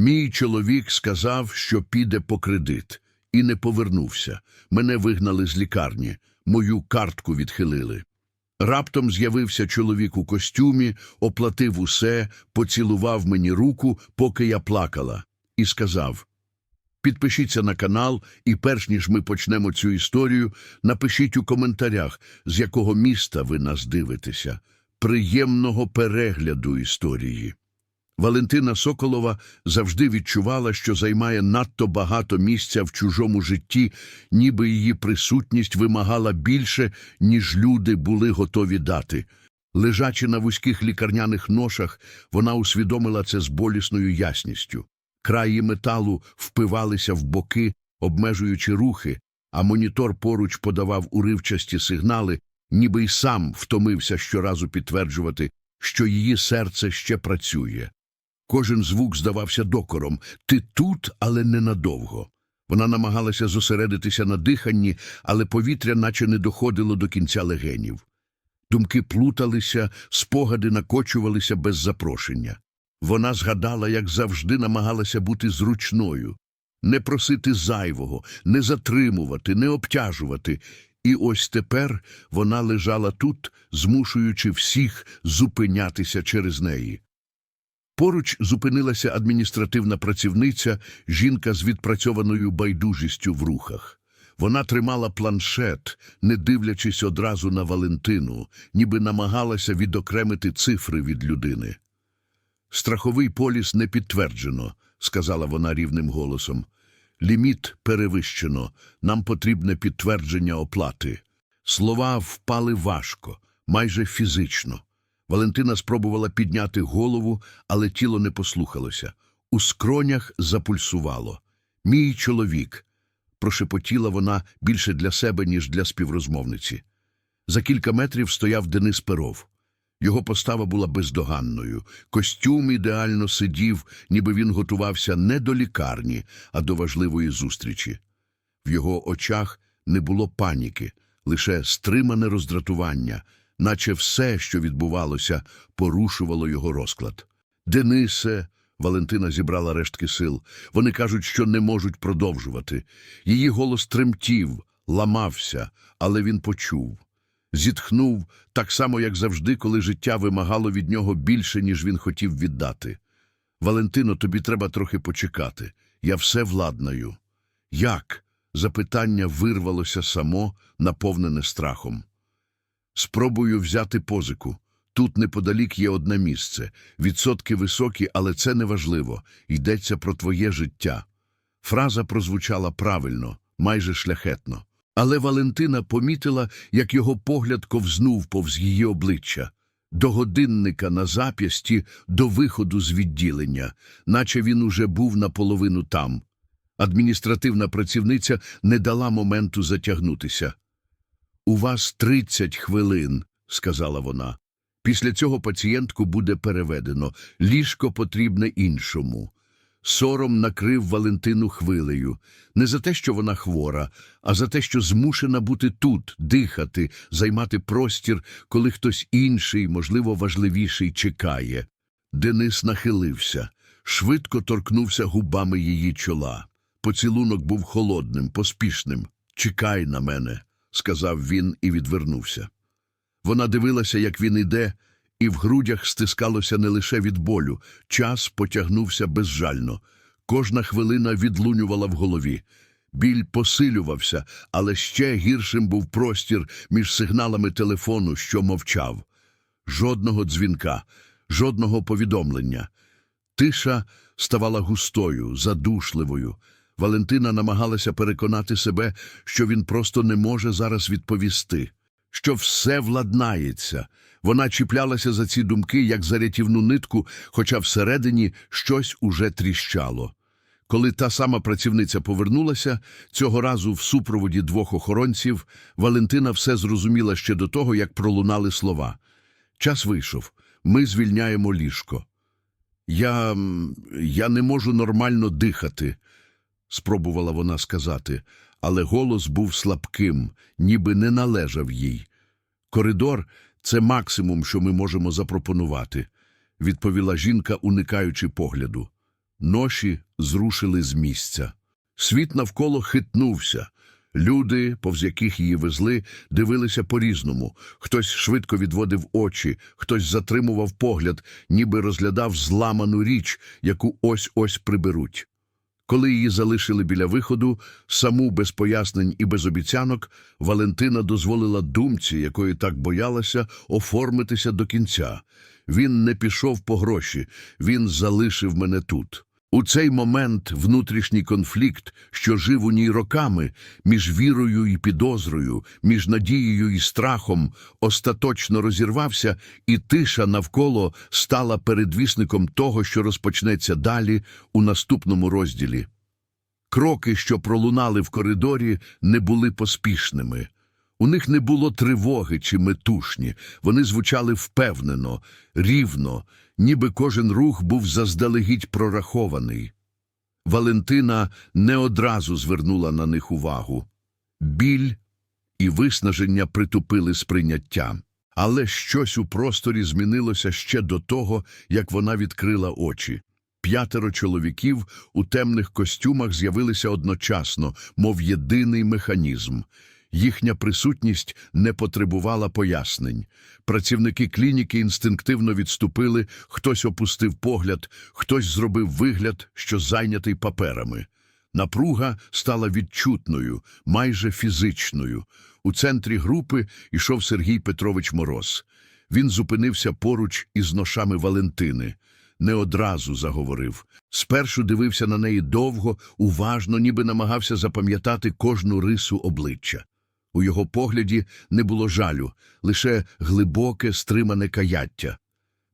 Мій чоловік сказав, що піде по кредит, і не повернувся. Мене вигнали з лікарні, мою картку відхилили. Раптом з'явився чоловік у костюмі, оплатив усе, поцілував мені руку, поки я плакала, і сказав: Підпишіться на канал, і перш ніж ми почнемо цю історію, напишіть у коментарях, з якого міста ви нас дивитеся. Приємного перегляду історії. Валентина Соколова завжди відчувала, що займає надто багато місця в чужому житті, ніби її присутність вимагала більше, ніж люди були готові дати. Лежачи на вузьких лікарняних ношах, вона усвідомила це з болісною ясністю. Краї металу впивалися в боки, обмежуючи рухи, а монітор поруч подавав уривчасті сигнали, ніби й сам втомився щоразу підтверджувати, що її серце ще працює. Кожен звук здавався докором ти тут, але ненадовго. Вона намагалася зосередитися на диханні, але повітря наче не доходило до кінця легенів. Думки плуталися, спогади накочувалися без запрошення. Вона згадала, як завжди намагалася бути зручною, не просити зайвого, не затримувати, не обтяжувати. І ось тепер вона лежала тут, змушуючи всіх зупинятися через неї. Поруч зупинилася адміністративна працівниця, жінка з відпрацьованою байдужістю в рухах. Вона тримала планшет, не дивлячись одразу на Валентину, ніби намагалася відокремити цифри від людини. Страховий поліс не підтверджено, сказала вона рівним голосом. Ліміт перевищено, нам потрібне підтвердження оплати. Слова впали важко, майже фізично. Валентина спробувала підняти голову, але тіло не послухалося. У скронях запульсувало. Мій чоловік. прошепотіла вона більше для себе, ніж для співрозмовниці. За кілька метрів стояв Денис Перов. Його постава була бездоганною. Костюм ідеально сидів, ніби він готувався не до лікарні, а до важливої зустрічі. В його очах не було паніки, лише стримане роздратування, наче все, що відбувалося, порушувало його розклад. Денисе, Валентина зібрала рештки сил. Вони кажуть, що не можуть продовжувати. Її голос тремтів, ламався, але він почув. Зітхнув так само, як завжди, коли життя вимагало від нього більше, ніж він хотів віддати. Валентино, тобі треба трохи почекати. Я все владнаю. Як? Запитання вирвалося само, наповнене страхом. Спробую взяти позику. Тут неподалік є одне місце. Відсотки високі, але це не важливо. Йдеться про твоє життя. Фраза прозвучала правильно, майже шляхетно. Але Валентина помітила, як його погляд ковзнув повз її обличчя. До годинника на зап'ясті, до виходу з відділення, наче він уже був наполовину там. Адміністративна працівниця не дала моменту затягнутися. У вас тридцять хвилин, сказала вона. Після цього пацієнтку буде переведено. Ліжко потрібне іншому. Сором накрив Валентину хвилею. Не за те, що вона хвора, а за те, що змушена бути тут, дихати, займати простір, коли хтось інший, можливо, важливіший, чекає. Денис нахилився, швидко торкнувся губами її чола. Поцілунок був холодним, поспішним. Чекай на мене, сказав він і відвернувся. Вона дивилася, як він іде, і в грудях стискалося не лише від болю. Час потягнувся безжально. Кожна хвилина відлунювала в голові. Біль посилювався, але ще гіршим був простір між сигналами телефону, що мовчав. Жодного дзвінка, жодного повідомлення. Тиша ставала густою, задушливою. Валентина намагалася переконати себе, що він просто не може зараз відповісти, що все владнається. Вона чіплялася за ці думки, як за рятівну нитку, хоча всередині щось уже тріщало. Коли та сама працівниця повернулася, цього разу в супроводі двох охоронців, Валентина все зрозуміла ще до того, як пролунали слова. Час вийшов. Ми звільняємо ліжко. Я. я не можу нормально дихати, спробувала вона сказати, але голос був слабким, ніби не належав їй. Коридор це максимум, що ми можемо запропонувати, відповіла жінка, уникаючи погляду. Ноші зрушили з місця. Світ навколо хитнувся. Люди, повз яких її везли, дивилися по-різному. Хтось швидко відводив очі, хтось затримував погляд, ніби розглядав зламану річ, яку ось-ось приберуть. Коли її залишили біля виходу, саму без пояснень і без обіцянок, Валентина дозволила думці, якої так боялася, оформитися до кінця. Він не пішов по гроші, він залишив мене тут. У цей момент внутрішній конфлікт, що жив у ній роками, між вірою і підозрою, між надією і страхом, остаточно розірвався, і тиша навколо стала передвісником того, що розпочнеться далі у наступному розділі. Кроки, що пролунали в коридорі, не були поспішними. У них не було тривоги чи метушні, вони звучали впевнено, рівно, ніби кожен рух був заздалегідь прорахований. Валентина не одразу звернула на них увагу. Біль і виснаження притупили сприйняття. Але щось у просторі змінилося ще до того, як вона відкрила очі. П'ятеро чоловіків у темних костюмах з'явилися одночасно, мов єдиний механізм. Їхня присутність не потребувала пояснень. Працівники клініки інстинктивно відступили, хтось опустив погляд, хтось зробив вигляд, що зайнятий паперами. Напруга стала відчутною, майже фізичною. У центрі групи йшов Сергій Петрович Мороз. Він зупинився поруч із ношами Валентини. Не одразу заговорив. Спершу дивився на неї довго, уважно, ніби намагався запам'ятати кожну рису обличчя. У його погляді не було жалю, лише глибоке, стримане каяття.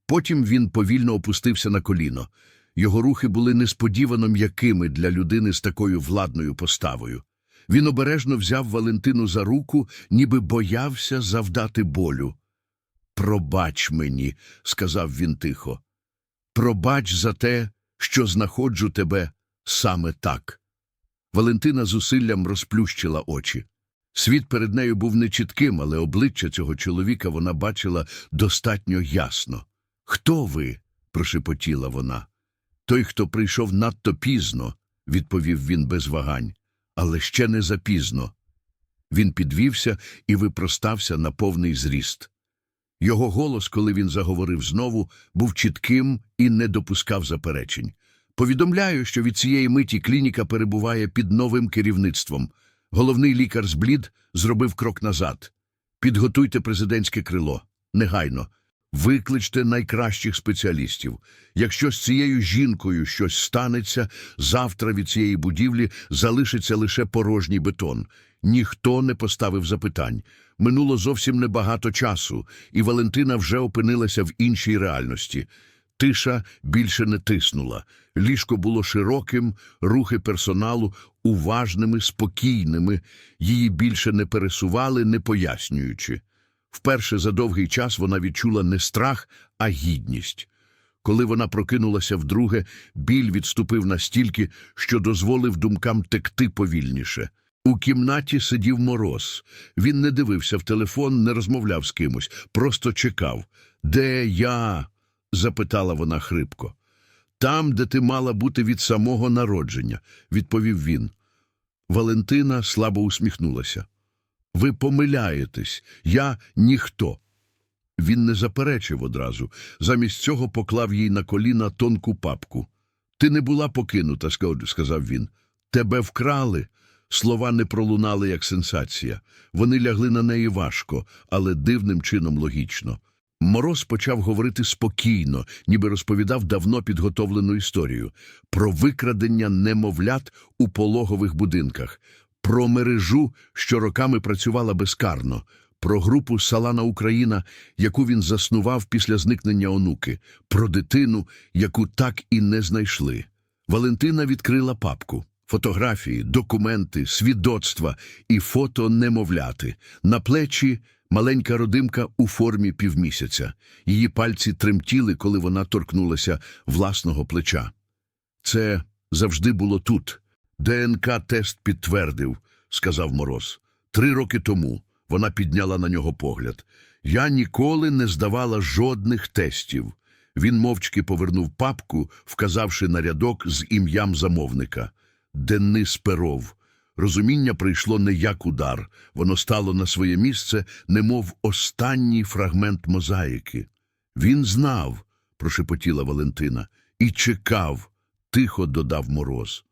Потім він повільно опустився на коліно. Його рухи були несподівано м'якими для людини з такою владною поставою. Він обережно взяв Валентину за руку, ніби боявся завдати болю. Пробач мені, сказав він тихо. Пробач за те, що знаходжу тебе саме так. Валентина зусиллям розплющила очі. Світ перед нею був нечітким, але обличчя цього чоловіка вона бачила достатньо ясно. Хто ви? прошепотіла вона. Той, хто прийшов надто пізно, відповів він без вагань, але ще не запізно. Він підвівся і випростався на повний зріст. Його голос, коли він заговорив знову, був чітким і не допускав заперечень. Повідомляю, що від цієї миті клініка перебуває під новим керівництвом. Головний лікар зблід зробив крок назад. Підготуйте президентське крило. Негайно. Викличте найкращих спеціалістів. Якщо з цією жінкою щось станеться, завтра від цієї будівлі залишиться лише порожній бетон. Ніхто не поставив запитань. Минуло зовсім небагато часу, і Валентина вже опинилася в іншій реальності. Тиша більше не тиснула. Ліжко було широким, рухи персоналу уважними, спокійними, її більше не пересували, не пояснюючи. Вперше за довгий час вона відчула не страх, а гідність. Коли вона прокинулася вдруге, біль відступив настільки, що дозволив думкам текти повільніше. У кімнаті сидів мороз. Він не дивився в телефон, не розмовляв з кимось, просто чекав. Де я? запитала вона хрипко. Там, де ти мала бути від самого народження, відповів він. Валентина слабо усміхнулася. Ви помиляєтесь, я ніхто. Він не заперечив одразу, замість цього поклав їй на коліна тонку папку. Ти не була покинута, сказав він. Тебе вкрали. Слова не пролунали як сенсація. Вони лягли на неї важко, але дивним чином логічно. Мороз почав говорити спокійно, ніби розповідав давно підготовлену історію про викрадення немовлят у пологових будинках, про мережу, що роками працювала безкарно, про групу Салана Україна, яку він заснував після зникнення онуки, про дитину, яку так і не знайшли. Валентина відкрила папку. Фотографії, документи, свідоцтва і фото немовляти. На плечі маленька родимка у формі півмісяця. Її пальці тремтіли, коли вона торкнулася власного плеча. Це завжди було тут. ДНК-тест підтвердив, сказав Мороз. Три роки тому вона підняла на нього погляд. Я ніколи не здавала жодних тестів. Він мовчки повернув папку, вказавши на рядок з ім'ям замовника. Денис Перов. Розуміння прийшло не як удар, воно стало на своє місце, немов останній фрагмент мозаїки. Він знав, прошепотіла Валентина, і чекав, тихо додав мороз.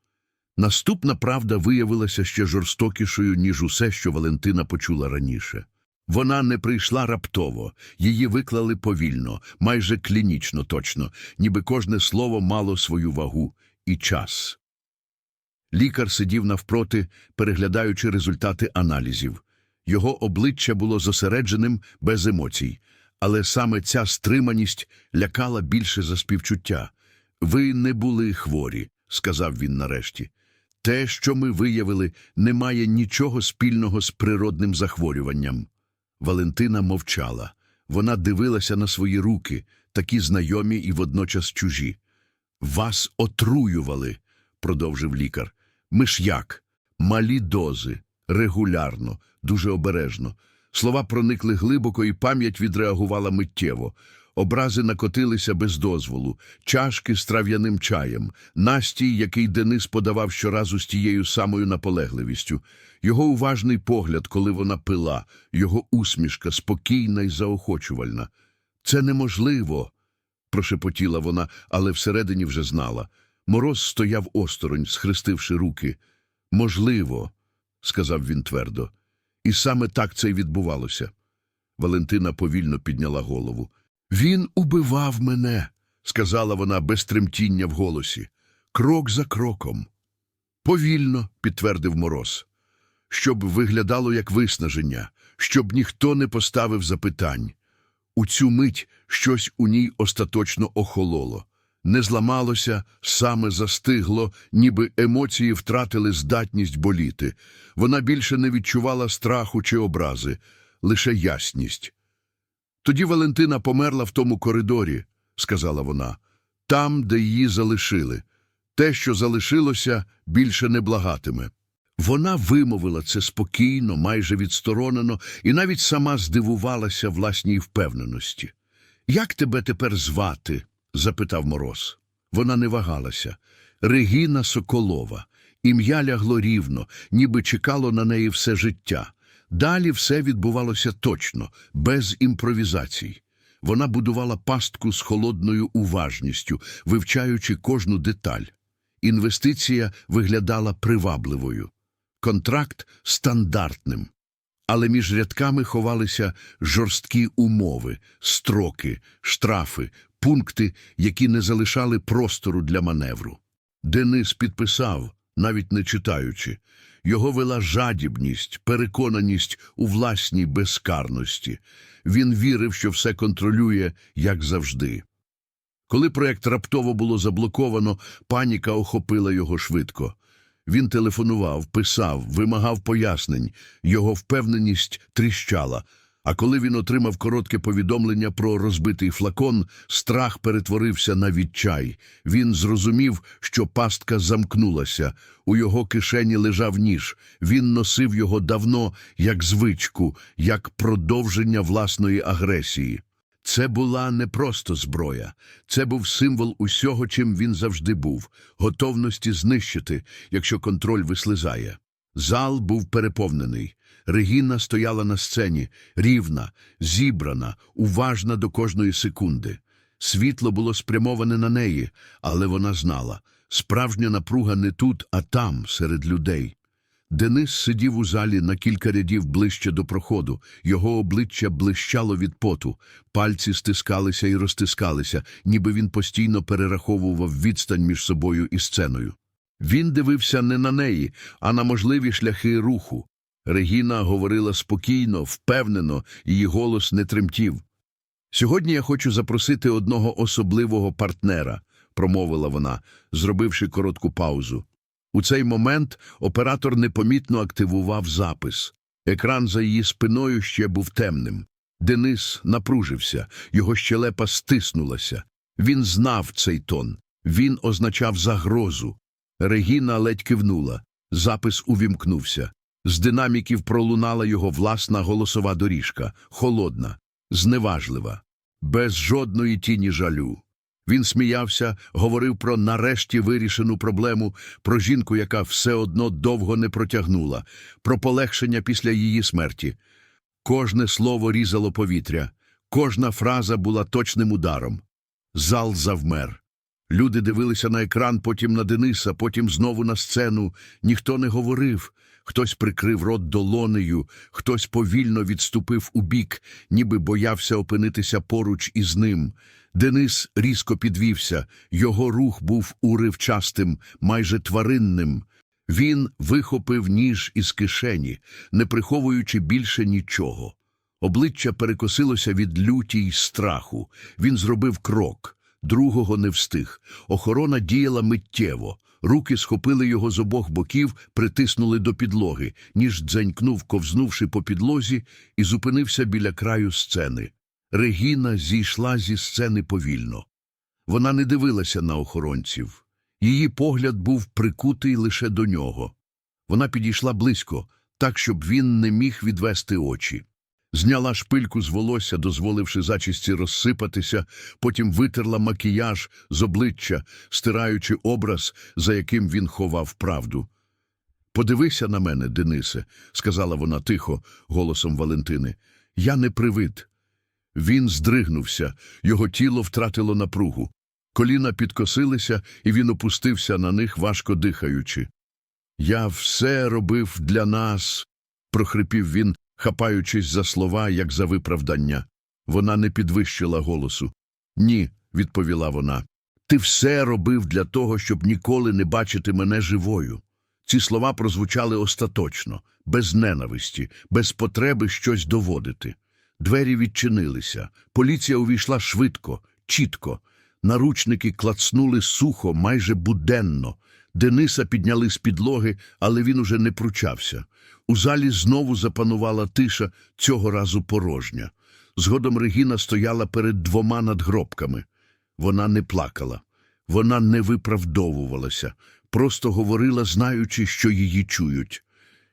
Наступна правда виявилася ще жорстокішою, ніж усе, що Валентина почула раніше. Вона не прийшла раптово, її виклали повільно, майже клінічно точно, ніби кожне слово мало свою вагу і час. Лікар сидів навпроти, переглядаючи результати аналізів. Його обличчя було зосередженим, без емоцій, але саме ця стриманість лякала більше за співчуття. Ви не були хворі, сказав він нарешті. Те, що ми виявили, не має нічого спільного з природним захворюванням. Валентина мовчала. Вона дивилася на свої руки, такі знайомі і водночас чужі. Вас отруювали, продовжив лікар. Миш'як, малі дози, регулярно, дуже обережно. Слова проникли глибоко, і пам'ять відреагувала миттєво. Образи накотилися без дозволу, чашки з трав'яним чаєм, настій, який Денис подавав щоразу з тією самою наполегливістю, його уважний погляд, коли вона пила, його усмішка спокійна і заохочувальна. Це неможливо, прошепотіла вона, але всередині вже знала. Мороз стояв осторонь, схрестивши руки. Можливо, сказав він твердо. І саме так це й відбувалося. Валентина повільно підняла голову. Він убивав мене, сказала вона без тремтіння в голосі. Крок за кроком. Повільно, підтвердив мороз, щоб виглядало як виснаження, щоб ніхто не поставив запитань. У цю мить щось у ній остаточно охололо. Не зламалося, саме застигло, ніби емоції втратили здатність боліти. Вона більше не відчувала страху чи образи, лише ясність. Тоді Валентина померла в тому коридорі, сказала вона, там, де її залишили. Те, що залишилося, більше не благатиме. Вона вимовила це спокійно, майже відсторонено, і навіть сама здивувалася власній впевненості. Як тебе тепер звати? Запитав мороз. Вона не вагалася. Регіна Соколова. Ім'я лягло рівно, ніби чекало на неї все життя. Далі все відбувалося точно, без імпровізацій. Вона будувала пастку з холодною уважністю, вивчаючи кожну деталь. Інвестиція виглядала привабливою, контракт стандартним. Але між рядками ховалися жорсткі умови, строки, штрафи, пункти, які не залишали простору для маневру. Денис підписав, навіть не читаючи. Його вела жадібність, переконаність у власній безкарності. Він вірив, що все контролює, як завжди. Коли проект раптово було заблоковано, паніка охопила його швидко. Він телефонував, писав, вимагав пояснень, його впевненість тріщала. А коли він отримав коротке повідомлення про розбитий флакон, страх перетворився на відчай. Він зрозумів, що пастка замкнулася. У його кишені лежав ніж. Він носив його давно, як звичку, як продовження власної агресії. Це була не просто зброя, це був символ усього, чим він завжди був, готовності знищити, якщо контроль вислизає. Зал був переповнений. Регіна стояла на сцені, рівна, зібрана, уважна до кожної секунди. Світло було спрямоване на неї, але вона знала, справжня напруга не тут, а там, серед людей. Денис сидів у залі на кілька рядів ближче до проходу. Його обличчя блищало від поту, пальці стискалися і розтискалися, ніби він постійно перераховував відстань між собою і сценою. Він дивився не на неї, а на можливі шляхи руху. Регіна говорила спокійно, впевнено, її голос не тремтів. Сьогодні я хочу запросити одного особливого партнера, промовила вона, зробивши коротку паузу. У цей момент оператор непомітно активував запис. Екран за її спиною ще був темним. Денис напружився, його щелепа стиснулася. Він знав цей тон. Він означав загрозу. Регіна ледь кивнула. Запис увімкнувся. З динаміків пролунала його власна голосова доріжка, холодна, зневажлива, без жодної тіні жалю. Він сміявся, говорив про нарешті вирішену проблему, про жінку, яка все одно довго не протягнула, про полегшення після її смерті. Кожне слово різало повітря, кожна фраза була точним ударом. Зал завмер. Люди дивилися на екран, потім на Дениса, потім знову на сцену. Ніхто не говорив. Хтось прикрив рот долонею, хтось повільно відступив убік, ніби боявся опинитися поруч із ним. Денис різко підвівся, його рух був уривчастим, майже тваринним. Він вихопив ніж із кишені, не приховуючи більше нічого. Обличчя перекосилося від люті й страху. Він зробив крок. Другого не встиг. Охорона діяла миттєво. Руки схопили його з обох боків, притиснули до підлоги. Ніж дзенькнув, ковзнувши по підлозі, і зупинився біля краю сцени. Регіна зійшла зі сцени повільно. Вона не дивилася на охоронців. Її погляд був прикутий лише до нього. Вона підійшла близько, так, щоб він не міг відвести очі. Зняла шпильку з волосся, дозволивши зачісті розсипатися, потім витерла макіяж з обличчя, стираючи образ, за яким він ховав правду. Подивися на мене, Денисе, сказала вона тихо, голосом Валентини. Я не привид. Він здригнувся, його тіло втратило напругу. Коліна підкосилися, і він опустився на них, важко дихаючи. Я все робив для нас, прохрипів він, хапаючись за слова, як за виправдання. Вона не підвищила голосу. Ні, відповіла вона. Ти все робив для того, щоб ніколи не бачити мене живою. Ці слова прозвучали остаточно, без ненависті, без потреби щось доводити. Двері відчинилися. Поліція увійшла швидко, чітко. Наручники клацнули сухо, майже буденно. Дениса підняли з підлоги, але він уже не пручався. У залі знову запанувала тиша, цього разу порожня. Згодом Регіна стояла перед двома надгробками. Вона не плакала, вона не виправдовувалася, просто говорила, знаючи, що її чують.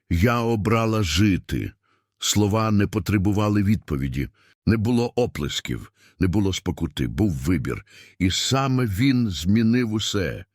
Я обрала жити. Слова не потребували відповіді. Не було оплесків, не було спокути, був вибір. І саме він змінив усе.